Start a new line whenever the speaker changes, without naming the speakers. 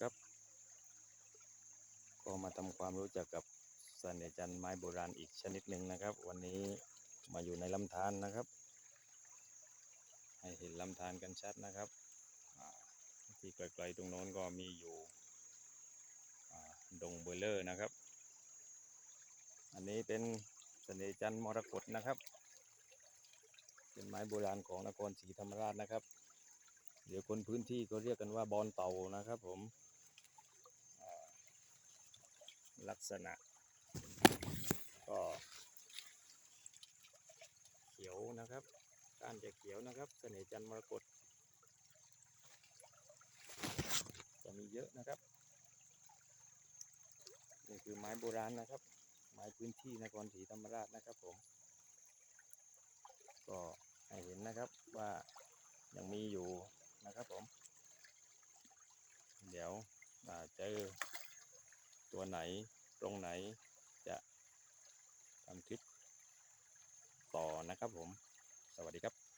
ครับ ก็มาทำความรู้จักกับเสนจันทร์ไม้โบราณอีกชนิดหนึ่งนะครับ วันนี้มาอยู่ในลำธารนะครับ ให้เห็นลำธารกันชัดนะครับ ที่ไกลๆตรงโน้นก็มีอยู่ดงเบลเลอร์นะครับ อันนี้เป็นเสนจันทร์มรกตนะครับ เป็นไม้โบราณของนครศรีธรรมราชนะครับ เดี๋ยวคนพื้นที่ก็เรียกกันว่าบอนเต่านะครับผมอ่า ลักษณะ ก็เขียวนะครับก้านจะเขียวนะครับเสน่ห์จันทร์มรกตจะมีเยอะนะครับนี่คือไม้โบราณนะครับ ไม้พื้นที่นครศรีธรรมราชนะครับผม ก็ให้เห็นนะครับว่ายังมีอยู่นะครับผม เดี๋ยวเจอตัวไหน ตรงไหนจะทำคลิปต่อนะครับผม สวัสดีครับ